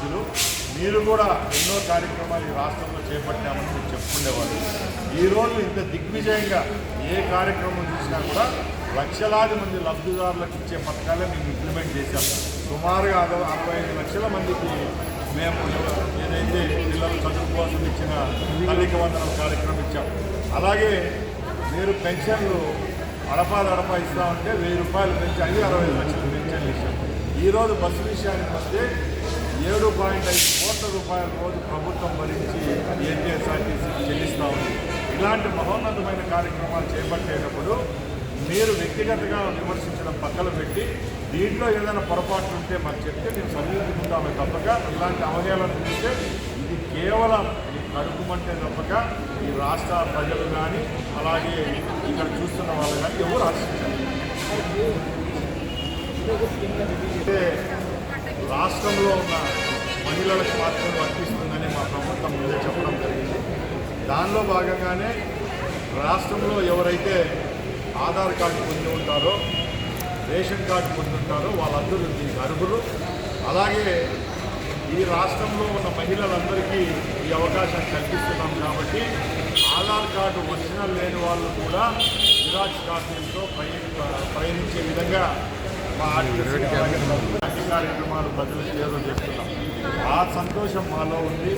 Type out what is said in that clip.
సభ్యులు మీరు కూడా ఎన్నో కార్యక్రమాలు ఈ రాష్ట్రంలో చేపట్టామని మీరు చెప్పుకునేవారు. ఈరోజు ఇంత దిగ్విజయంగా ఏ కార్యక్రమం చూసినా కూడా లక్షలాది మంది లబ్ధిదారులకు ఇచ్చే పథకాలే మేము ఇంప్లిమెంట్ చేశాం. సుమారుగా అరవై అరవై ఐదు లక్షల మందికి మేము ఏదైతే పిల్లల చదువు కోసం ఇచ్చిన తల్లికి వందనం కార్యక్రమం ఇచ్చాం. అలాగే మీరు పెన్షన్లు అడపాదడపా ఇస్తామంటే వెయ్యి రూపాయలు పెంచి అయ్యి అరవై ఐదు లక్షలు పెన్షన్లు ఇచ్చాం. ఈరోజు బస్సు విషయానికి వస్తే ఏడు పాయింట్ ఐదు కోట్ల రూపాయల రోజు ప్రభుత్వం భరించి ఏపీఎస్ఆర్టీసీకి చెల్లిస్తూ ఉంది. ఇలాంటి మహోన్నతమైన కార్యక్రమాలు చేపట్టేటప్పుడు మీరు వ్యక్తిగతంగా విమర్శించడం పక్కన పెట్టి దీంట్లో ఏదైనా పొరపాట్లు ఉంటే మాకు చెప్తే మేము సరిదిద్దుకుంటామే తప్పక. ఇలాంటి అవహేళన చూస్తే ఇది కేవలం ఈ కడుపుమంటే తప్పక. ఈ రాష్ట్ర ప్రజలు కానీ అలాగే ఇక్కడ చూస్తున్న వాళ్ళు కానీ ఎవరు ఆశించారు. రాష్ట్రంలో ఉన్న మహిళలకు మాత్రం వర్తిస్తుందని మా ప్రభుత్వం ముందే చెప్పడం జరిగింది. దానిలో భాగంగానే రాష్ట్రంలో ఎవరైతే ఆధార్ కార్డు పొంది ఉంటారో రేషన్ కార్డు పొంది ఉంటారో వాళ్ళందరూ దీనికి అర్హులు. అలాగే ఈ రాష్ట్రంలో ఉన్న మహిళలందరికీ ఈ అవకాశం కల్పిస్తున్నాం కాబట్టి ఆధార్ కార్డు ఒరిజినల్ లేని వాళ్ళు కూడా జిరాక్స్ కాపీలతో ప్రయాణ ప్రయాణించే విధంగా మా ఆర్టీసీ అన్ని కార్యక్రమాలు ప్రజలకు చేరువ చేస్తున్నాం. ఆ సంతోషం మాలో ఉంది.